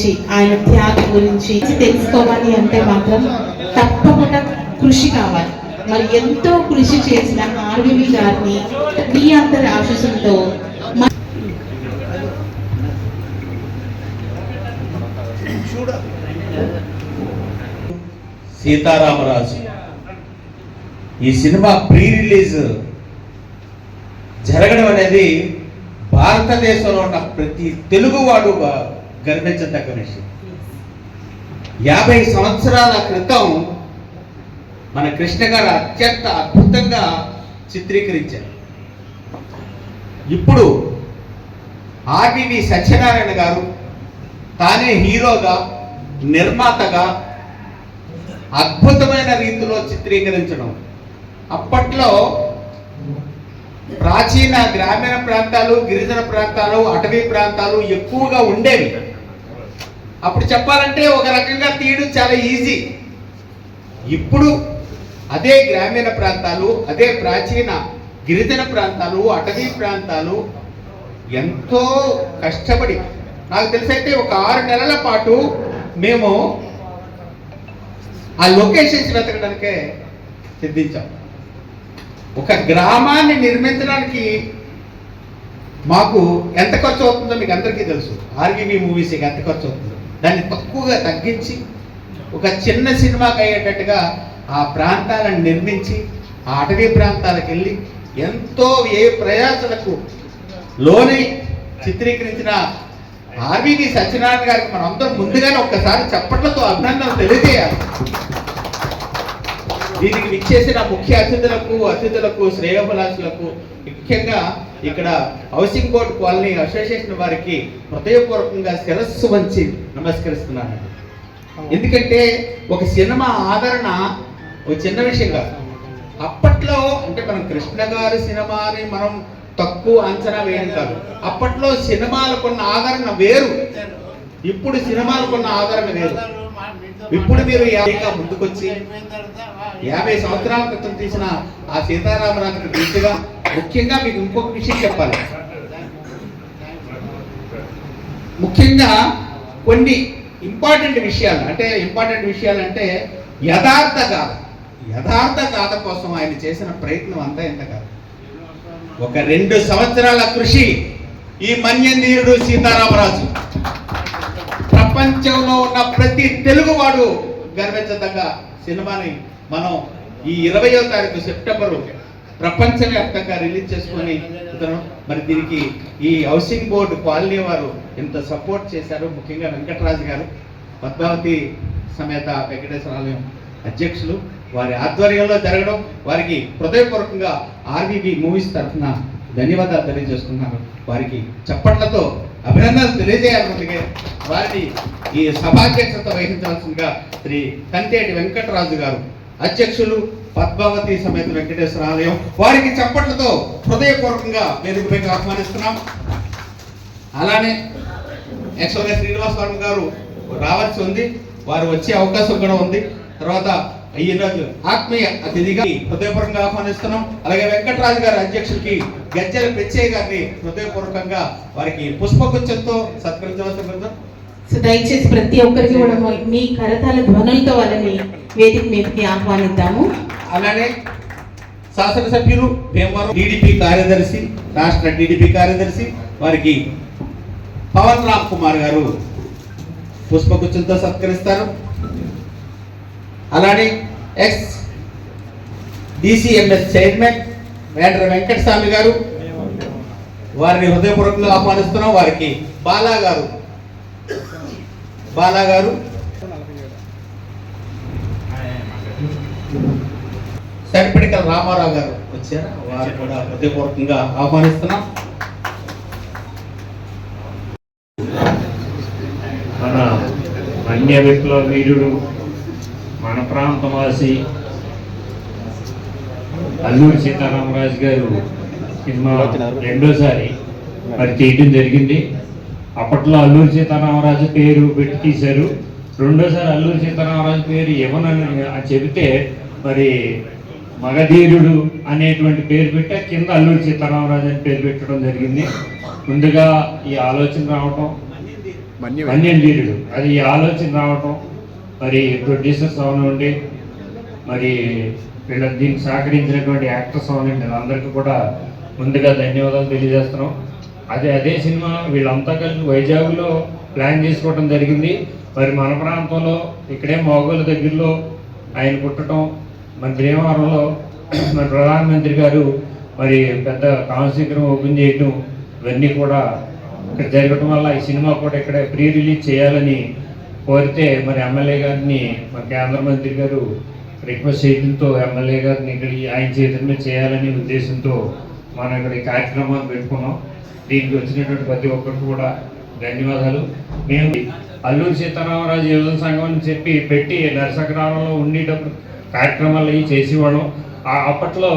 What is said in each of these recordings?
గురించి ఆయన త్యాగం గురించి తెలుసుకోవాలి అంటే మాత్రం తప్పకుండా కృషి కావాలి. మరి ఎంతో కృషి చేసిన ఆర్వివి గారిని మీ అందరి ఆశీస్సులతో సీతారామరాజు. ఈ సినిమా ప్రీ రిలీజ్ జరగడం అనేది భారతదేశంలో ఉన్న ప్రతి తెలుగువాడు గ- గర్వించదగ్గ విషయం యాభై సంవత్సరాల క్రితం మన కృష్ణ గారు అత్యంత అద్భుతంగా చిత్రీకరించారు. ఇప్పుడు ఆర్వి సత్యనారాయణ గారు తానే హీరోగా నిర్మాతగా అద్భుతమైన రీతిలో చిత్రీకరించడం. అప్పట్లో ప్రాచీన గ్రామీణ ప్రాంతాలు గిరిజన ప్రాంతాలు అటవీ ప్రాంతాలు ఎక్కువగా ఉండేవి. అప్పుడు చెప్పాలంటే ఒక రకంగా తీయడం చాలా ఈజీ. ఇప్పుడు అదే గ్రామీణ ప్రాంతాలు అదే ప్రాచీన గిరిజన ప్రాంతాలు అటవీ ప్రాంతాలు ఎంతో కష్టపడి నాకు తెలిసైతే ఒక ఆరు నెలల పాటు మేము ఆ లొకేషన్స్ వెతకడానికే సిద్ధించాం. ఒక గ్రామాన్ని నిర్మించడానికి మాకు ఎంత ఖర్చు అవుతుందో మీకు అందరికీ తెలుసు. ఆర్వీబీ మూవీస్కి ఎంత ఖర్చు అవుతుందో. దాన్ని తక్కువగా తగ్గించి ఒక చిన్న సినిమాకి అయ్యేటట్టుగా ఆ ప్రాంతాలను నిర్మించి ఆ అటవీ ప్రాంతాలకు వెళ్ళి ఎంతో ఏ ప్రయాసలకు లోని చిత్రీకరించిన ఆర్వీవి సత్యనారాయణ గారికి మనం అందరం ముందుగానే ఒక్కసారి చప్పట్లతో అభినందనలు తెలియజేయాలి. దీనికి విచ్చేసిన ముఖ్య అతిథులకు అతిథులకు శ్రేయోభిలాషులకు ముఖ్యంగా ఇక్కడ హౌసింగ్ బోర్డు కాలనీ అసోసియేషన్ వారికి హృదయపూర్వకంగా శిరస్సు వంచి నమస్కరిస్తున్నాను. ఎందుకంటే ఒక సినిమా ఆదరణ ఒక చిన్న విషయం కాదు. అప్పట్లో అంటే మనం కృష్ణ గారి సినిమాని మనం తక్కువ అంచనా వేయడం కాదు. అప్పట్లో సినిమాలకున్న ఆదరణ వేరు. ఇప్పుడు సినిమాలకున్న ఆదరణ వేరు. ఇప్పుడు మీరు ముందుకొచ్చి యాభై సంవత్సరాల క్రితం తీసిన ఆ సీతారామరాజుకి గుర్తుగా ముఖ్యంగా మీకు ఇంకొక విషయం చెప్పాలి. ముఖ్యంగా కొన్ని ఇంపార్టెంట్ విషయాలు అంటే ఇంపార్టెంట్ విషయాలు అంటే యథార్థ గాథ యథార్థ గాథ కోసం ఆయన చేసిన ప్రయత్నం అంతా ఎంత కాదు. ఒక రెండు సంవత్సరాల కృషి ఈ మన్యందీరుడు సీతారామరాజు. ప్రపంచంలో ఉన్న ప్రతి తెలుగువాడు గర్వించదగ్గ సినిమాని మనం ఈ ఇరవయో తారీఖు సెప్టెంబరు ప్రపంచవ్యాప్తంగా రిలీజ్ చేసుకొని మరి దీనికి ఈ హౌసింగ్ బోర్డు కాలనీ వారు ఇంత సపోర్ట్ చేశారు ముఖ్యంగా వెంకటరాజు గారు పద్మావతి సమేత వెంకటేశ్వర ఆలయం అధ్యక్షులు వారి ఆధ్వర్యంలో జరగడం వారికి హృదయపూర్వకంగా ఆర్బీబీ మూవీస్ తరఫున ధన్యవాదాలు తెలియజేస్తున్నాను. వారికి చప్పట్లతో అభినందనలు తెలియజేయాలనుకుంటే వారిని ఈ సభాధ్యక్షత వహించాల్సిందిగా శ్రీ కంతేటి వెంకటరాజు గారు అధ్యక్షులు పద్మావతి సమేత వెంకటేశ్వర ఆలయం. వారికి చప్పట్లతో హృదయపూర్వకంగా వేదికపైకి ఆహ్వానిస్తున్నాం. అలానే యాక్చువల్గా శ్రీనివాస వర్మ గారు రావాల్సి ఉంది. వారు వచ్చే అవకాశం కూడా ఉంది. తర్వాత ఈరోజు ఆత్మీయ అతిథిగా హృదయపూర్వకంగా ఆహ్వానిస్తున్నాం. అలాగే వెంకటరాజు గారి అధ్యక్షుడికి గజ్జల పెచ్చయ్య గారిని హృదయపూర్వకంగా వారికి పుష్పగుచ్చంతో సత్కరించవలసిన సో దయచేసి ప్రతి ఒక్కరికి కూడా మీ కరతాల ధ్వనులతో వాళ్ళని వేదిక మీదకి ఆహ్వానిద్దాము. అలానే శాసనసభ్యులు భీమవరం టీడీపీ కార్యదర్శి రాష్ట్ర టీడీపీ కార్యదర్శి వారికి పవన్ రామ్ కుమార్ గారు పుష్పగుచ్చంతో సత్కరిస్తారు. అలానే ex DCMS chairman Vendra Venkataswamy గారు వారిని హృదయపూర్వకంగా ఆహ్వానిస్తున్నాం. వారికి బాలా గారు బాలా గారు. సరిపడికల రామారావు గారు వచ్చారా. వారు కూడా హృదయపూర్వకంగా ఆహ్వానిస్తున్నాం. మన అన్య విప్లవ వీరుడు మన ప్రాంతవాసి అల్లూరి సీతారామరాజు గారు సినిమా రెండోసారి మరి తీయడం జరిగింది. అప్పట్లో అల్లూరి సీతారామరాజు పేరు పెట్టి తీశారు. రెండోసారి అల్లూరి సీతారామరాజు పేరు ఇవ్వనని చెబితే మరి మగధీరుడు అనేటువంటి పేరు పెట్టి కింద అల్లూరి సీతారామరాజు అని పేరు పెట్టడం జరిగింది. ముందుగా ఈ ఆలోచన రావటం మన్యంధీరుడు అది ఈ ఆలోచన రావటం మరి ప్రొడ్యూసర్స్ అవనండి మరి వీళ్ళ దీనికి సహకరించినటువంటి యాక్టర్స్ అవనండి అందరికీ కూడా ముందుగా ధన్యవాదాలు తెలియజేస్తున్నాం. అదే అదే సినిమా వీళ్ళంతా కలిసి వైజాగ్లో ప్లాన్ చేసుకోవడం జరిగింది. మరి మన ప్రాంతంలో ఇక్కడే మోగోల దగ్గరలో ఆయన పుట్టడం మన భీమవరంలో మన ప్రధానమంత్రి గారు మరి పెద్ద కాన్సీకరం ఓపెన్ చేయటం ఇవన్నీ కూడా ఇక్కడ జరగడం వల్ల ఈ సినిమా కూడా ఇక్కడ ప్రీ రిలీజ్ చేయాలని కోరితే మరి ఎమ్మెల్యే గారిని మన కేంద్ర మంత్రి గారు రిక్వెస్ట్ చేయడంతో ఎమ్మెల్యే గారిని ఇక్కడ ఆయన చేతుల మీద చేయాలనే ఉద్దేశంతో మనం ఇక్కడ ఈ కార్యక్రమాన్ని పెట్టుకున్నాం. దీనికి వచ్చినటువంటి ప్రతి ఒక్కరికి కూడా ధన్యవాదాలు. మేము అల్లూరి సీతారామరాజు యువజన సంఘం అని చెప్పి పెట్టి నరసగ్రామంలో ఉండేటప్పుడు కార్యక్రమాలు అవి చేసేవాళ్ళం. ఆ అప్పట్లో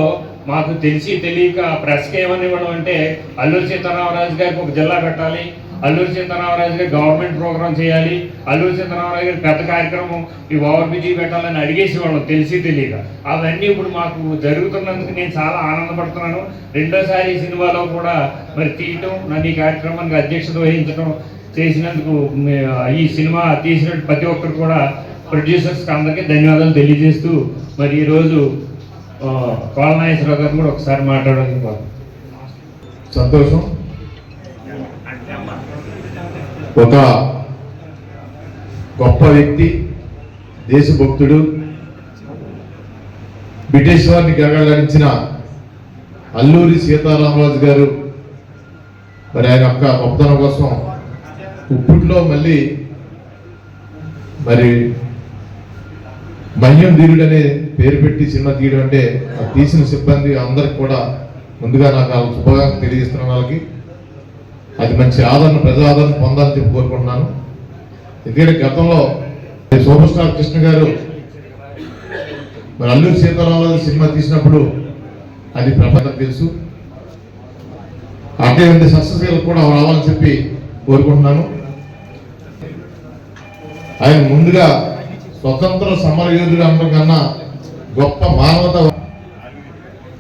మాకు తెలిసి తెలియక ప్రెస్కి ఏమని ఇవ్వడం అంటే అల్లూరి సీతారామరాజు గారికి ఒక జిల్లా పెట్టాలి అల్లూరి సీతారామరాజు గారు గవర్నమెంట్ ప్రోగ్రామ్ చేయాలి. అల్లూరి సీతారామరాజు గారు పెద్ద కార్యక్రమం ఈ ఓవర్ బిజీ పెట్టాలని అడిగేసి వాళ్ళం తెలిసి తెలియక. అవన్నీ ఇప్పుడు మాకు జరుగుతున్నందుకు నేను చాలా ఆనందపడుతున్నాను. రెండోసారి ఈ సినిమాలో కూడా మరి తీయటం నన్ను ఈ కార్యక్రమానికి అధ్యక్షత వహించడం చేసినందుకు ఈ సినిమా తీసిన ప్రతి ఒక్కరు కూడా ప్రొడ్యూసర్స్కి అందరికీ ధన్యవాదాలు తెలియజేస్తూ మరి ఈరోజు కోలనాయేశ్వరరావు గారు కూడా ఒకసారి మాట్లాడడానికి సంతోషం. ఒక గొప్ప వ్యక్తి దేశభక్తుడు బ్రిటిష్ వారిని గగలించిన అల్లూరి సీతారామరాజు గారు మరి ఆయన యొక్క గొప్పతనం కోసం ఉప్పుట్లో మళ్ళీ మరి మహ్యం ధీరుడు అనే పేరు పెట్టి సినిమా తీయడం అంటే తీసిన సిబ్బంది అందరికి కూడా ముందుగా నాకు వాళ్ళ శుభాకాంక్షలు తెలియజేస్తున్నాను వాళ్ళకి. అది మంచి ఆదరణ ప్రజా ఆదరణ పొందాలని చెప్పి కోరుకుంటున్నాను. ఎందుకంటే గతంలో సూపర్ స్టార్ కృష్ణ గారు మరి అల్లూరి సీతారామరాజు సినిమా తీసినప్పుడు అది ప్రపంచం తెలుసు. అటువంటి సక్సెస్ కూడా రావాలని చెప్పి కోరుకుంటున్నాను. ఆయన ముందుగా స్వతంత్ర సమర యోధులు అనడం కన్నా గొప్ప మానవత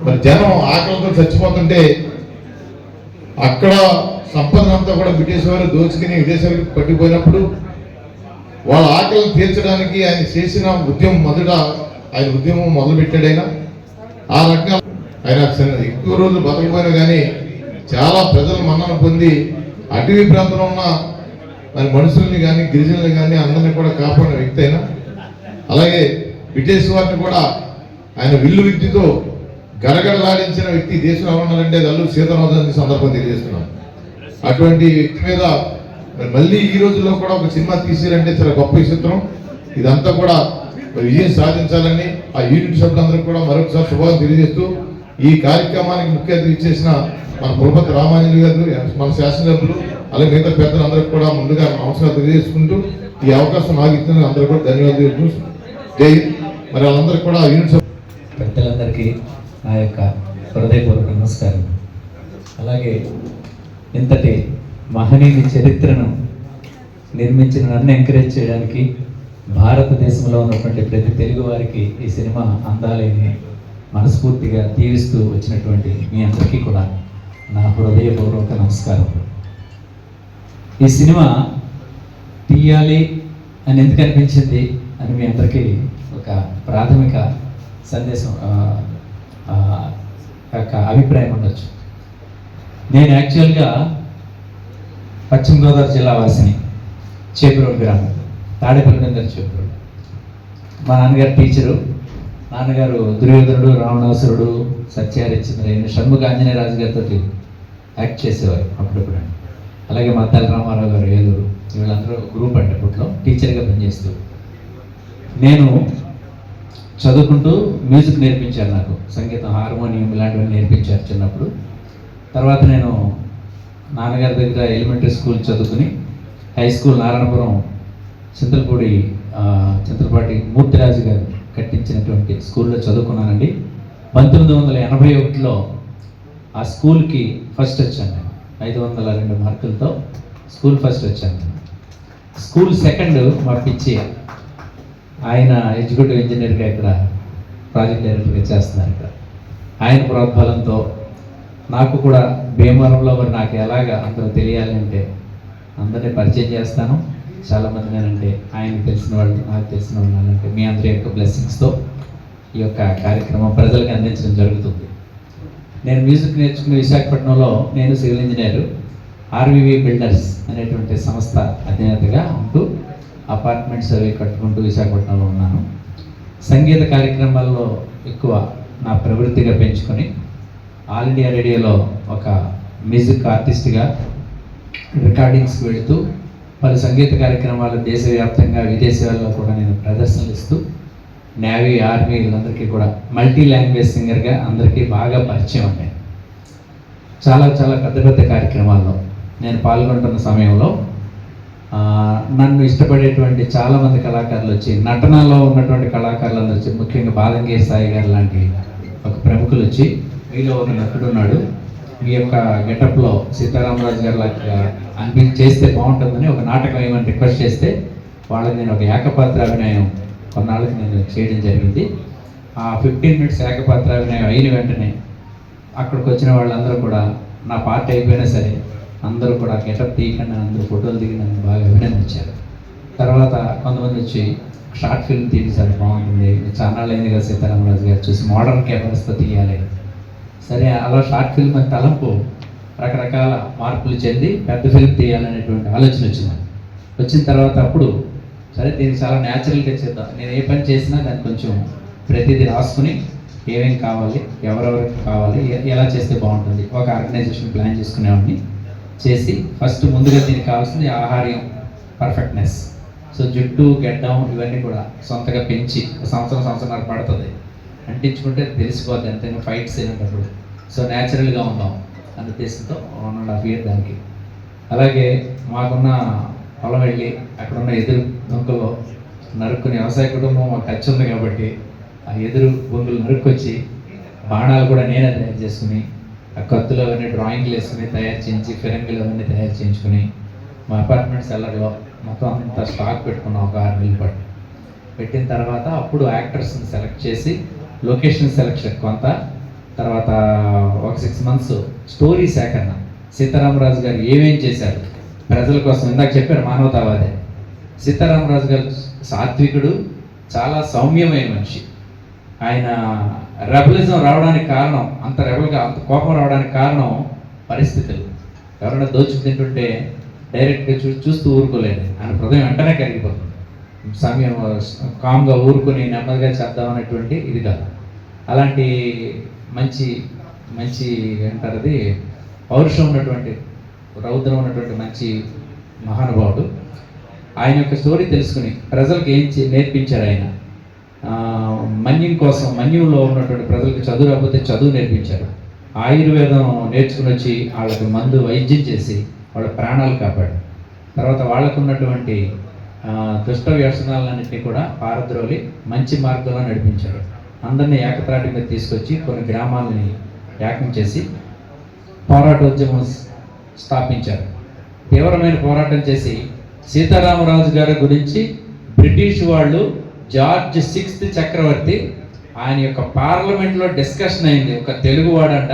మరి జనం ఆకలితో చచ్చిపోతుంటే అక్కడ సంపదనంతా కూడా బ్రిటిష్ వారు దోచుకుని విదేశాలకు పట్టిపోయినప్పుడు వాళ్ళ ఆకలిని తీర్చడానికి ఆయన చేసిన ఉద్యమం మొదట ఆయన ఉద్యమం మొదలుపెట్టాడైనా ఆ రకంగా ఆయన ఎక్కువ రోజులు బతకపోయినా కానీ చాలా ప్రజల మన్నన పొంది అటవీ ప్రాంతంలో ఉన్న మరి మనుషుల్ని కానీ గిరిజనుల్ని కానీ అందరినీ కూడా కాపాడిన వ్యక్తి అయినా అలాగే బ్రిటిష్ వారిని కూడా ఆయన విల్లు విద్యతో గడగడలాడించిన వ్యక్తి దేశంలో ఉన్నారంటే అల్లు సీతారామరాజు సందర్భం తెలియజేస్తున్నాను. అటువంటి వ్యక్తి మీద మళ్ళీ ఈ రోజుల్లో కూడా ఒక సినిమా తీసిరంటే చాలా గొప్ప చిత్రం. ఇదంతా కూడా విజయం సాధించాలని ఆ యూనిట్ సభ్యులందరికీ కూడా మరొకసారి శుభాలు తెలియజేస్తూ ఈ కార్యక్రమానికి ముఖ్య అతిథి ఇచ్చేసిన మన కులపతి రామాంజలి గారు మన శాసనసభ్యులు అలాగే మిగతా పెద్దలందరికీ కూడా ముందుగా నమస్కారం తెలియజేసుకుంటూ ఈ అవకాశం నాకు ఇచ్చిన అందరూ కూడా ధన్యవాదాలు జై మరి వాళ్ళందరికీ కూడా యూనిట్ పెద్దలందరికీ నా యొక్క హృదయపూర్వక నమస్కారం. అలాగే ఇంతటి మహనీయుని చరిత్రను నిర్మించిన నన్ను ఎంకరేజ్ చేయడానికి భారతదేశంలో ఉన్నటువంటి ప్రతి తెలుగు వారికి ఈ సినిమా అందాలని మనస్ఫూర్తిగా దీవిస్తూ వచ్చినటువంటి మీ అందరికీ కూడా నా హృదయపూర్వక నమస్కారం. ఈ సినిమా తీయాలి అని ఎందుకు అనిపించింది అని మీ అందరికీ ఒక ప్రాథమిక సందేశం యొక్క అభిప్రాయం ఉండొచ్చు. నేను యాక్చువల్గా పశ్చిమ గోదావరి జిల్లా వాసిని చేపురోడ్ గ్రామం తాడేపల్లి దగ్గర చేపురోడ్ మా నాన్నగారు టీచరు నాన్నగారు దుర్యోధనుడు రావణాసురుడు సత్యహరిచంద్ర షణ్ముఖ ఆంజనేయరాజు గారితో యాక్ట్ చేసేవారు అప్పుడప్పుడు. అలాగే మద్దాల రామారావు గారు ఏలూరు వీళ్ళందరూ గ్రూప్ అంటే అప్పట్లో టీచర్గా పనిచేస్తూ. నేను చదువుకుంటూ మ్యూజిక్ నేర్పించారు నాకు. సంగీతం హార్మోనియం ఇలాంటివన్నీ నేర్పించారు చిన్నప్పుడు. తర్వాత నేను నాన్నగారి దగ్గర ఎలిమెంటరీ స్కూల్ చదువుకుని హై స్కూల్ నారాయణపురం చింతలపూడి చింతలపాటి మూర్తిరాజు గారు కట్టించినటువంటి స్కూల్లో చదువుకున్నానండి. పంతొమ్మిది వందల ఎనభై ఒకటిలో ఆ స్కూల్కి ఫస్ట్ వచ్చాను నేను. ఐదు వందల రెండు మార్కులతో స్కూల్ ఫస్ట్ వచ్చాను స్కూల్ సెకండ్ మా పిచ్చి ఆయన ఎగ్జిక్యూటివ్ ఇంజనీర్గా ఇక్కడ ప్రాజెక్ట్ డైరెక్టర్గా చేస్తున్నారు ఇక్కడ. ఆయన ప్రోద్బలంతో నాకు కూడా భీమవరంలో మరి నాకు ఎలాగ అందరూ తెలియాలంటే అందరినీ పరిచయం చేస్తాను. చాలామంది నేనంటే ఆయనకు తెలిసిన వాళ్ళు నాకు తెలిసిన వాళ్ళు అంటే మీ అందరి యొక్క బ్లెస్సింగ్స్తో ఈ యొక్క కార్యక్రమం ప్రజలకు అందించడం జరుగుతుంది. నేను మ్యూజిక్ నేర్చుకున్న విశాఖపట్నంలో నేను సివిల్ ఇంజనీర్ ఆర్వివి బిల్డర్స్ అనేటువంటి సంస్థ అధినేతగా ఉంటూ అపార్ట్మెంట్స్ అవి కట్టుకుంటూ విశాఖపట్నంలో ఉన్నాను. సంగీత కార్యక్రమాల్లో ఎక్కువ నా ప్రవృత్తిగా పెంచుకొని ఆల్ ఇండియా రేడియోలో ఒక మ్యూజిక్ ఆర్టిస్ట్గా రికార్డింగ్స్కి వెళుతూ పలు సంగీత కార్యక్రమాలు దేశవ్యాప్తంగా విదేశాల్లో కూడా నేను ప్రదర్శనలు ఇస్తూ నేవీ ఆర్మీ వీళ్ళందరికీ కూడా మల్టీ లాంగ్వేజ్ సింగర్గా అందరికీ బాగా పరిచయం అండి చాలా చాలా పెద్ద పెద్ద కార్యక్రమాల్లో నేను పాల్గొంటున్న సమయంలో నన్ను ఇష్టపడేటువంటి చాలామంది కళాకారులు వచ్చి నటనలో ఉన్నటువంటి కళాకారులు వచ్చి ముఖ్యంగా బాలంగే సాయి గారు లాంటి ఒక ప్రముఖులు వచ్చి మీలో ఒక నటుడు ఉన్నాడు. మీ యొక్క గెటప్లో సీతారామరాజు గారు లాగా అనిపి చేస్తే బాగుంటుందని ఒక నాటకం ఏమని రిక్వెస్ట్ చేస్తే వాళ్ళకి నేను ఒక ఏకపాత్ర అభినయం కొన్నాళ్ళకి నేను చేయడం జరిగింది. ఆ ఫిఫ్టీన్ మినిట్స్ ఏకపాత్ర అభినయం అయిన వెంటనే అక్కడికి వచ్చిన వాళ్ళందరూ కూడా నా పార్ట్ అయిపోయినా సరే అందరూ కూడా గెటప్ తీయకుండా అందరూ ఫోటోలు దిగి నన్ను బాగా అభినందించారు. తర్వాత కొంతమంది వచ్చి షార్ట్ ఫిల్మ్ తీయించారు బాగుంటుంది. చాలా అయింది కదా సీతారామరాజు గారు చూసి మోడర్న్ కెమెరాస్తో తీయాలి. సరే అలా షార్ట్ ఫిల్మ్ అని తలంపు రకరకాల మార్పులు చెంది పెద్ద ఫిల్మ్ తీయాలనేటువంటి ఆలోచన వచ్చింది. వచ్చిన తర్వాత అప్పుడు సరే దీన్ని చాలా న్యాచురల్గా చేద్దాం. నేను ఏ పని చేసినా దాన్ని కొంచెం ప్రతిదీ రాసుకుని ఏమేమి కావాలి ఎవరెవరికి కావాలి ఎలా చేస్తే బాగుంటుంది ఒక ఆర్గనైజేషన్ ప్లాన్ చేసుకునేవాడిని. చేసి ఫస్ట్ ముందుగా దీనికి కావాల్సింది ఆహార్యం పర్ఫెక్ట్నెస్ సో జుట్టు గెడ్డం ఇవన్నీ కూడా సొంతగా పెంచి సంవత్సరం సంవత్సరం పడుతుంది. అంటించుకుంటే తెలిసిపోద్ది ఎంతైనా ఫైట్స్ ఏమిటప్పుడు సో న్యాచురల్గా ఉందాం అన్న ఉద్దేశంతో వన్ అండ్ హాఫ్ ఇయర్ దానికి. అలాగే మాకున్న పొలం వెళ్ళి అక్కడ ఉన్న ఎదురు దొంకలు నరుక్కుని వ్యవసాయ కుటుంబం మాకు టచ్ ఉంది కాబట్టి ఆ ఎదురు బొంగులు నరుక్కొచ్చి బాణాలు కూడా నేనే తయారు చేసుకుని కత్తులు అవన్నీ డ్రాయింగ్లు వేసుకుని తయారు చేయించి ఫిరంగులు అవన్నీ తయారు చేయించుకుని మా అపార్ట్మెంట్ సెల్లర్లో మొత్తం అంత స్టాక్ పెట్టుకున్నాం ఒక ఆరు నెలల పాటు. పెట్టిన తర్వాత అప్పుడు యాక్టర్స్ని సెలెక్ట్ చేసి లొకేషన్ సెలెక్షన్ కొంత తర్వాత ఒక సిక్స్ మంత్స్ స్టోరీ సేకరణ సీతారామరాజు గారు ఏమేం చేశారు? ప్రజల కోసం ఇందాక చెప్పారు మానవతావాదే. సీతారామరాజు గారు సాత్వికుడు చాలా సౌమ్యమైన మనిషి. ఆయన రెబలిజం రావడానికి కారణం అంత రెబల్గా అంత కోపం రావడానికి కారణం పరిస్థితులు. ఎవరైనా దోచుకు తింటుంటే డైరెక్ట్గా చూ చూస్తూ ఊరుకోలేదు ఆయన హృదయం వెంటనే కరిగిపోతుంది. సమయం కామ్గా ఊరుకొని నెమ్మదిగా చేద్దాం అనేటువంటి ఇది కాదు. అలాంటి మంచి మంచి అంటారు అది? పౌరుషం ఉన్నటువంటి రౌద్రం ఉన్నటువంటి మంచి మహానుభావుడు. ఆయన యొక్క స్టోరీ తెలుసుకుని ప్రజలకు ఏం చే- నేర్పించారు ఆయన? మన్యం కోసం మన్యంలో ఉన్నటువంటి ప్రజలకు చదువు రాకపోతే చదువు నేర్పించారు. ఆయుర్వేదం నేర్చుకుని వచ్చి వాళ్ళకి మందు వైద్యం చేసి వాళ్ళ ప్రాణాలు కాపాడు తర్వాత వాళ్ళకు ఉన్నటువంటి దుష్ట వ్యసనాలన్నింటినీ కూడా పారద్రోలి మంచి మార్గంలో నడిపించాడు అందరినీ ఏకత్రాటి మీద తీసుకొచ్చి కొన్ని గ్రామాలని ఏకం చేసి పోరాటోద్యమం స్థాపించారు. తీవ్రమైన పోరాటం చేసి సీతారామరాజు గారి గురించి బ్రిటిష్ వాళ్ళు జార్జ్ సిక్స్త్ చక్రవర్తి ఆయన యొక్క పార్లమెంట్లో డిస్కషన్ అయింది. ఒక తెలుగువాడంట.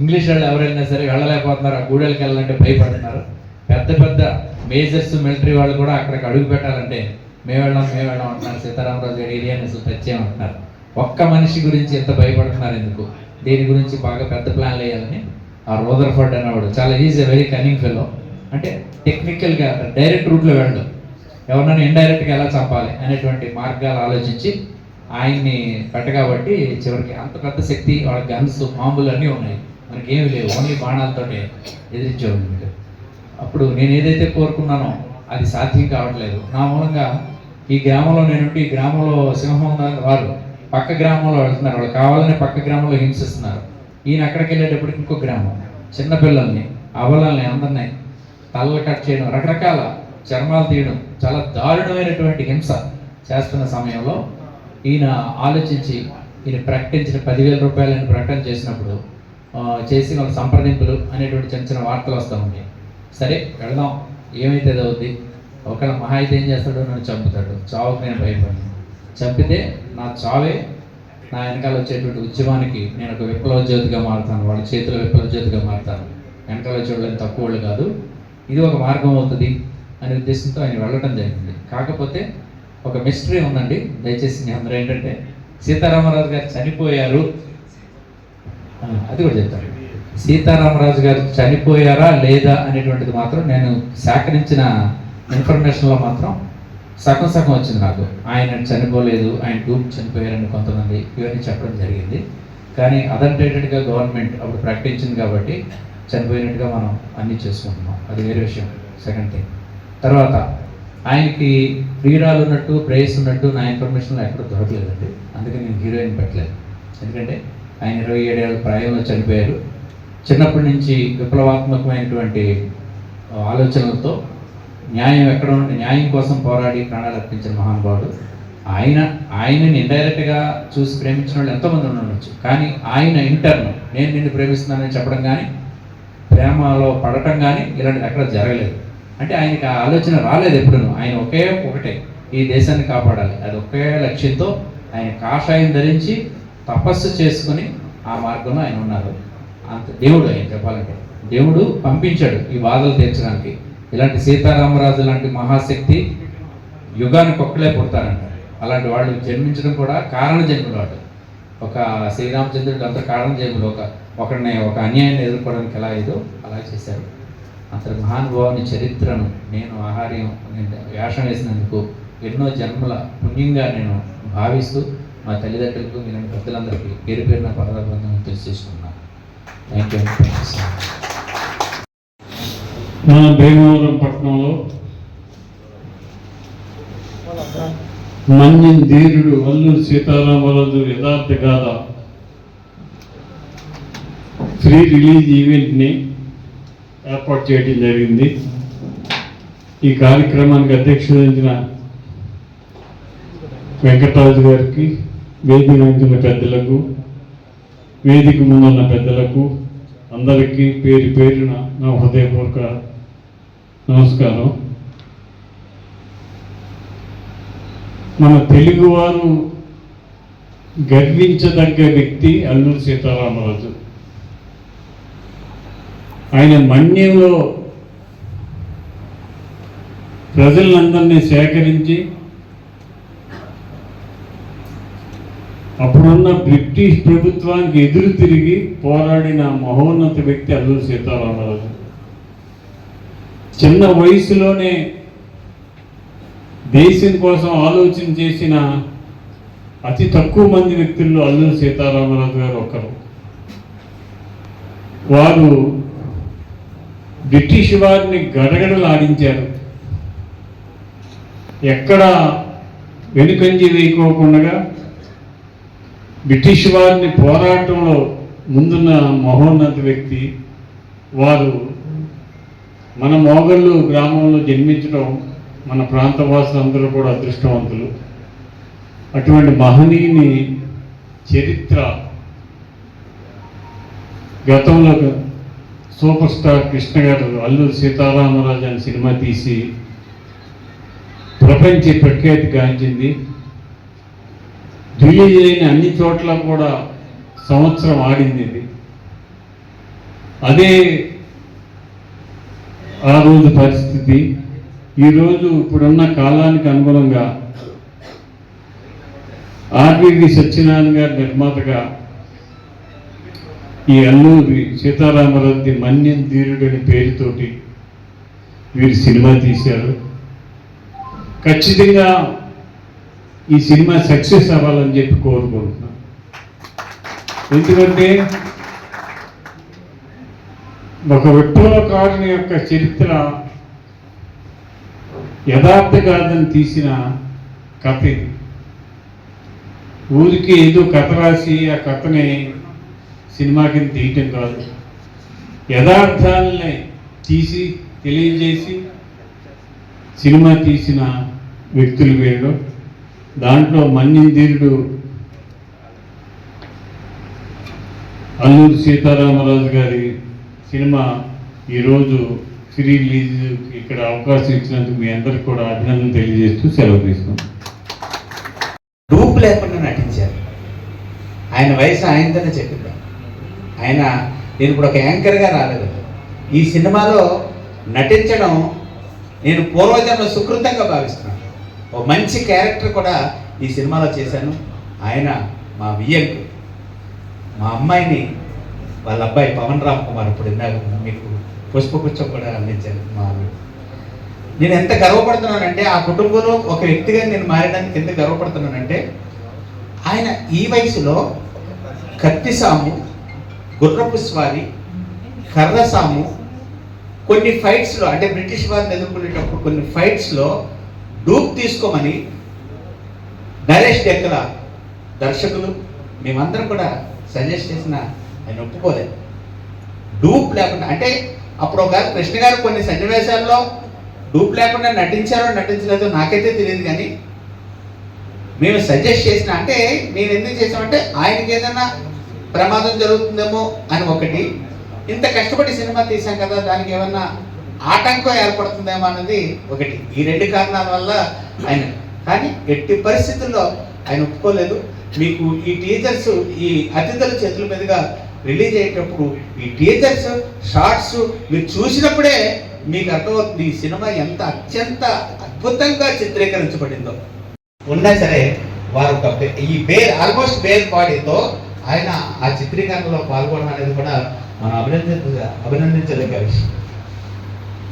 ఇంగ్లీష్ వాళ్ళు ఎవరైనా సరే వెళ్ళలేకపోతున్నారు. ఆ గూడెలకు వెళ్ళాలంటే భయపడుతున్నారు. పెద్ద పెద్ద మేజర్స్ మిలిటరీ వాళ్ళు కూడా అక్కడికి అడుగు పెట్టాలంటే మేము వెళ్ళాం మేము వెళ్ళాం అంటున్నారు. సీతారామరాజు గారి ఏరియాని అసలు టచ్ చేయమంటున్నారు ఒక్క మనిషి గురించి ఎంత భయపడుతున్నారు ఎందుకు? దీని గురించి బాగా పెద్ద ప్లాన్లు వేయాలని ఆ రోదర్ఫర్డ్ అనేవాడు. చాలా ఈజీ వెరీ కనింగ్ ఫెలో అంటే టెక్నికల్గా డైరెక్ట్ రూట్లో వెళ్ళడం. ఎవరినైనా ఇండైరెక్ట్గా ఎలా చంపాలి అనేటువంటి మార్గాలు ఆలోచించి ఆయన్ని పెట్టగాబట్టి చివరికి అంత పెద్ద శక్తి వాళ్ళ గన్స్ మామూలు అన్నీ ఉన్నాయి. మనకి ఏమి లేవు. ఓన్లీ బాణాలతోటే ఎదిరించేవాళ్ళు అప్పుడు నేను ఏదైతే కోరుకున్నానో అది సాధ్యం కావట్లేదు. నా మూలంగా ఈ గ్రామంలో నేనుంటే ఈ గ్రామంలో సింహం ఉన్న వారు పక్క గ్రామంలో వెళ్తున్నారు. వాళ్ళు కావాలని పక్క గ్రామంలో హింసిస్తున్నారు. ఈయన అక్కడికి వెళ్ళేటప్పటికి ఇంకో గ్రామం. చిన్నపిల్లల్ని అవలల్ని అందరినీ తలలు కట్ చేయడం రకరకాల చర్మాలు తీయడం చాలా దారుణమైనటువంటి హింస చేస్తున్న సమయంలో ఈయన ఆలోచించి ఈయన ప్రకటించిన పదివేల రూపాయలని ప్రకటన చేసినప్పుడు చేసిన వాళ్ళ సంప్రదింపులు అనేటువంటి చిన్న చిన్న వార్తలు వస్తూ ఉన్నాయి. సరే వెళదాం. ఏమైతే అవుద్ది? ఒకవేళ మహా అయితే ఏం చేస్తాడో నన్ను చంపుతాడు. చావుకు నేను భయపడి చంపితే నా చావే నా వెనకాల వచ్చేటువంటి ఉద్యమానికి నేను ఒక విప్లవ జ్యోతిగా మారుతాను. వాళ్ళ చేతిలో విప్లవ జ్యోతిగా మారుతాను. వెనకాల వచ్చే తక్కువ వాళ్ళు కాదు. ఇది ఒక మార్గం అవుతుంది. అనే ఉద్దేశంతో ఆయన వెళ్ళడం జరిగింది. కాకపోతే ఒక మిస్టరీ ఉందండి. దయచేసి మీ అందరూ ఏంటంటే సీతారామరాజు గారు చనిపోయారు. అది కూడా చెప్తాను. సీతారామరాజు గారు చనిపోయారా లేదా అనేటువంటిది మాత్రం నేను సేకరించిన ఇన్ఫర్మేషన్లో మాత్రం సగం సగం వచ్చింది నాకు. ఆయన చనిపోలేదు ఆయన టూబ్ చనిపోయారని కొంతమంది ఇవన్నీ చెప్పడం జరిగింది. కానీ అథెంటేటెడ్గా గవర్నమెంట్ అప్పుడు ప్రకటించింది కాబట్టి చనిపోయినట్టుగా మనం అన్నీ చేసుకుంటున్నాం. అది వేరే విషయం. సెకండ్ థింగ్ తర్వాత ఆయనకి ప్రియురాలు ఉన్నట్టు ప్రేయస్ ఉన్నట్టు నా ఇన్ఫర్మేషన్లో ఎక్కడ దొరకలేదండి. అందుకే నేను హీరోయిన్ పెట్టలేదు. ఎందుకంటే ఆయన ఇరవై ఏడేళ్ళ ప్రాయంలో చనిపోయారు. చిన్నప్పటి నుంచి విప్లవాత్మకమైనటువంటి ఆలోచనలతో న్యాయం ఎక్కడ ఉంటే న్యాయం కోసం పోరాడి ప్రాణాలు అర్పించిన మహానుభావుడు. ఆయన ఆయనని ఇండైరెక్ట్గా చూసి ప్రేమించిన వాళ్ళు ఎంతోమంది ఉండొచ్చు. కానీ ఆయన ఇంటర్న్ నేను నిన్ను ప్రేమిస్తున్నానని చెప్పడం కానీ ప్రేమలో పడటం కానీ ఇలాంటిది ఎక్కడ జరగలేదు. అంటే ఆయనకి ఆ ఆలోచన రాలేదు ఎప్పుడూ ఆయన ఒకే ఒకటే ఈ దేశాన్ని కాపాడాలి. అది ఒకే లక్ష్యంతో ఆయన కాషాయం ధరించి తపస్సు చేసుకుని ఆ మార్గంలో ఆయన ఉన్నారు. అంత దేవుడు ఆయన చెప్పాలంటే. దేవుడు పంపించాడు ఈ బాధలు తీర్చడానికి. ఇలాంటి సీతారామరాజు లాంటి మహాశక్తి యుగానికి ఒక్కలే పుడతారంట. అలాంటి వాళ్ళు జన్మించడం కూడా కారణ జన్ములు వాడు ఒక శ్రీరామచంద్రుడు అంత కారణ జన్ములు. ఒక ఒకరిని ఒక అన్యాయాన్ని ఎదుర్కోవడానికి ఎలా ఏదో అలా చేశారు. అంత మహానుభావుని చరిత్రను నేను ఆహార్యం నేను వేషం వేసినందుకు ఎన్నో జన్మల పుణ్యంగా నేను భావిస్తూ మా తల్లిదండ్రులకు మీలాంటి పెద్దలందరికీ పేరు పేరున పదబంధం తెలియజేసుకున్నాను థ్యాంక్ యూ మన భీమవరం పట్టణంలో మన్యం ధీరుడు అల్లూరు సీతారామరాజు యథార్థ గాథ ఫ్రీ రిలీజ్ ఈవెంట్ని ఏర్పాటు చేయడం జరిగింది. ఈ కార్యక్రమానికి అధ్యక్షత వహించిన వెంకటరాజు గారికి వేదిక వహించిన పెద్దలకు వేదిక ముందున్న పెద్దలకు అందరికీ పేరు పేరున నా హృదయపూర్వక నమస్కారం. మన తెలుగువారు గర్వించదగ్గ వ్యక్తి అల్లూరి సీతారామరాజు. ఆయన మన్యంలో ప్రజలందరినీ సేకరించి అప్పుడున్న బ్రిటిష్ ప్రభుత్వానికి ఎదురు తిరిగి పోరాడిన మహోన్నత వ్యక్తి అల్లూరి సీతారామరాజు. చిన్న వయసులోనే దేశం కోసం ఆలోచన చేసిన అతి తక్కువ మంది వ్యక్తుల్లో అల్లూరి సీతారామరాజు గారు ఒకరు వారు బ్రిటిష్ వారిని గడగడలాడించారు. ఎక్కడ వెనుకంజి వేయకోకుండా బ్రిటిష్ వారిని పోరాటంలో ముందున్న మహోన్నత వ్యక్తి వారు మన మోగళ్ళు గ్రామంలో జన్మించడం మన ప్రాంతవాసులందరూ కూడా అదృష్టవంతులు. అటువంటి మహనీయుని చరిత్ర గతంలో సూపర్ స్టార్ కృష్ణ గారు అల్లూరి సీతారామరాజు అనే సినిమా తీసి ప్రపంచ ప్రఖ్యాతి గాంచింది. రిలీజ్ అయిన అన్ని చోట్ల కూడా సంవత్సరం ఆడింది ఇది. అదే ఆ రోజు పరిస్థితి. ఈరోజు ఇప్పుడున్న కాలానికి అనుగుణంగా ఆర్వీవి సత్యనారాయణ గారి నిర్మాతగా ఈ అల్లూరి సీతారామరాజు మన్యం ధీరుడు అనే పేరుతోటి వీరు సినిమా తీశారు. ఖచ్చితంగా ఈ సినిమా సక్సెస్ అవ్వాలని చెప్పి కోరుకుంటున్నాను ఎందుకంటే ఒక విప్లవకారుని యొక్క చరిత్ర యథార్థ గాథను తీసిన కథ ఇది. ఊరికి ఏదో కథ రాసి ఆ కథని సినిమా కింద తీయటం కాదు. యథార్థాలని తీసి తెలియజేసి సినిమా తీసిన వ్యక్తులు వేరు. దాంట్లో మన్యంధీరుడు అల్లూరు సీతారామరాజు గారి సినిమా ఈరోజు ఫ్రీ రిలీజ్ ఇక్కడ అవకాశం ఇచ్చినందుకు మీ అందరికి కూడా అభినందన తెలియజేస్తూ సెలవు తీసుకున్నాం రూపు లేకుండా నటించారు. ఆయన వయసు ఆయనతోనే చెప్పిద్దాం. ఆయన నేను ఇప్పుడు ఒక యాంకర్గా రాలేదు. ఈ సినిమాలో నటించడం నేను పూర్వజన్మ సుకృతంగా భావిస్తున్నాను. ఒక మంచి క్యారెక్టర్ కూడా ఈ సినిమాలో చేశాను. ఆయన మా వియ్యంకు మా అమ్మాయిని వాళ్ళ అబ్బాయి పవన్ రామ్ కుమార్ ఇప్పుడు ఇందాక మీకు పుష్పగుచ్చం కూడా అందించారు మా నేను ఎంత గర్వపడుతున్నానంటే ఆ కుటుంబంలో ఒక వ్యక్తిగా నేను మారడానికి ఎంత గర్వపడుతున్నానంటే ఆయన ఈ వయసులో కత్తిసాము గుర్రపు స్వారీ కర్రసాము కొన్ని ఫైట్స్లో అంటే బ్రిటిష్ వారిని ఎదుర్కొనేటప్పుడు కొన్ని ఫైట్స్లో డూప్ తీసుకోమని నరేష్ డెక్కల దర్శకులు మేమందరం కూడా సజెస్ట్ చేసిన ఆయన ఒప్పుకోలేదు. డూప్ లేకుండా అంటే అప్పుడు ఒక కృష్ణ గారు కొన్ని సన్నివేశాల్లో డూప్ లేకుండా నటించారో నటించలేదో నాకైతే తెలియదు కానీ మేము సజెస్ట్ చేసిన అంటే మేము ఎందుకు చేసామంటే ఆయనకి ఏదైనా ప్రమాదం జరుగుతుందేమో అని ఒకటి. ఇంత కష్టపడి సినిమా తీసాం కదా దానికి ఏమన్నా ఆటంకం ఏర్పడుతుందేమో అన్నది ఒకటి. ఈ రెండు కారణాల వల్ల ఆయన కానీ ఎట్టి పరిస్థితుల్లో ఆయన ఒప్పుకోలేదు. మీకు ఈ టీచర్స్ ఈ అతిథుల చేతుల మీదుగా రిలీజ్ అయ్యేటప్పుడు ఈ టీచర్స్ షార్ట్స్ మీరు చూసినప్పుడే మీకు అర్థమవుతుంది ఈ సినిమా ఎంత అత్యంత అద్భుతంగా చిత్రీకరించబడిందో. ఉన్నా సరే వారు ఒక ఈ బేర్ ఆల్మోస్ట్ బేర్ బాడీతో ఆయన ఆ చిత్రీకరణలో పాల్గొనడం అనేది కూడా మనం అభినందించ అభినందించదగ్గ విషయం.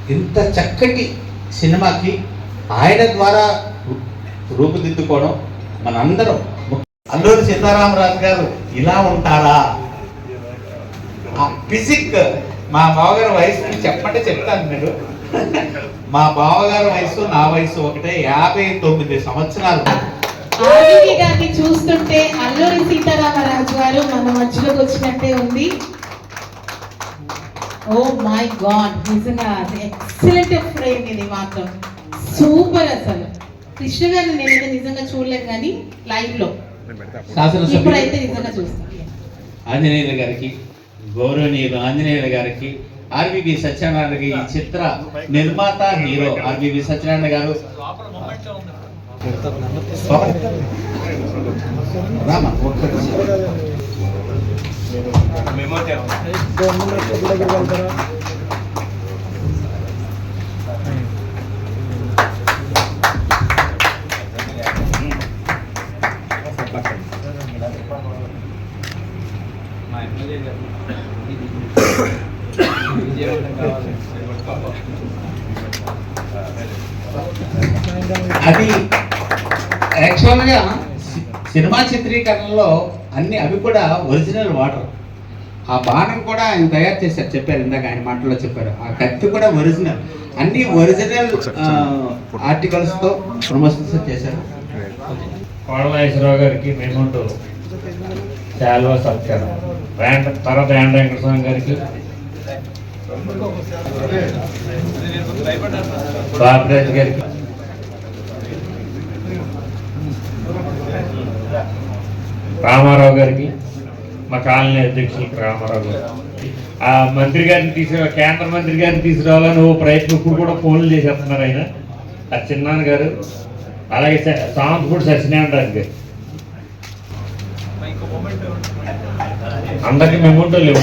ఇంత చక్కటి సినిమాకి ఆయన ద్వారా రూ- రూపుదిద్దుకోవడం మనందరం అల్లూరి సీతారామరాజు గారు ఇలా ఉంటారా? ఆ ఫిజిక్ మా బావగారి వయసు చెప్పంటే చెప్తాను మీరు మా బావగారి వయసు నా వయసు ఒకటే యాభై తొమ్మిది సంవత్సరాలు. ఆర్వీవి గారిని చూస్తుంటే అల్లూరి సీతారామరాజు గారు మన మధ్యలోకి వచ్చినట్టే ఉంది. ఓ మై గాడ్ నిజంగా ఎక్సలెంట్ ఫ్రేమ్ ఇది మాత్రం. సూపర్ అసలు. కృష్ణ గారిని నేనైతే నిజంగా చూడలేదు కానీ లైవ్లో. ఇప్పుడైతే నిజంగా చూస్తాను. ఆంజనేయుల గారికి గౌరవనీయులు ఆంజనేయుల గారికి ఆర్బిబి సత్యనారాయణ గారి ఈ చిత్ర నిర్మాత హీరో ఆర్బిబి సత్యనారాయణ గారు. అది యాక్చువల్గా సినిమా చిత్రీకరణలో అన్ని అవి కూడా ఒరిజినల్ వాటర్. ఆ బాణం కూడా ఆయన తయారు చేశారు చెప్పారు ఇందాక ఆయన మాటల్లో చెప్పారు. ఆ కత్తి కూడా ఒరిజినల్. అన్ని ఒరిజినల్ ఆర్టికల్స్తో ప్రమోషన్స్ చేశారు. కోడలాశ్వరరావు గారికి మేముంటూ శాల్వా సత్కారం. బ్యాండ్ తర్వాత యాండ వెంకటస్వామి గారికి. బాబురాజు గారికి. రామారావు గారికి మా కాలనీ అధ్యక్షులకు రామారావు గారు. ఆ మంత్రి గారిని తీసుకురా కేంద్ర మంత్రి గారిని తీసుకురావాలని ఓ ప్రయత్నం ఇప్పుడు కూడా ఫోన్లు చేసేస్తున్నారు ఆయన. ఆ చిన్నాన్న గారు అలాగే స- కూడా సత్యనారాయణ రాజు గారు. మేము మెమంటోలు లేవు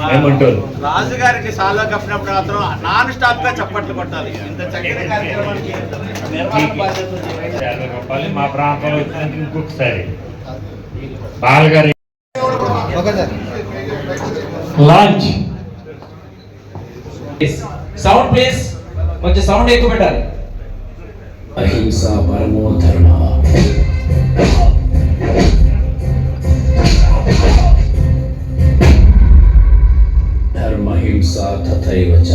మెమంటోలు రాజుగారికి సాలో కప్పినప్పుడు మాత్రం నాన్ స్టాప్గా చప్పట్లు కొట్టాలి. ఇంత చక్కటి కార్యక్రమానికి మా ప్రాంతంలో వచ్చినందుకు ఇంకొకసారి. బాలగారి లాంచ్ సౌండ్ ప్లీజ్ కొంచెం సౌండ్ ఎక్కువ పెట్టాలి. అహింస పరమో ధర్మ తథైవ చ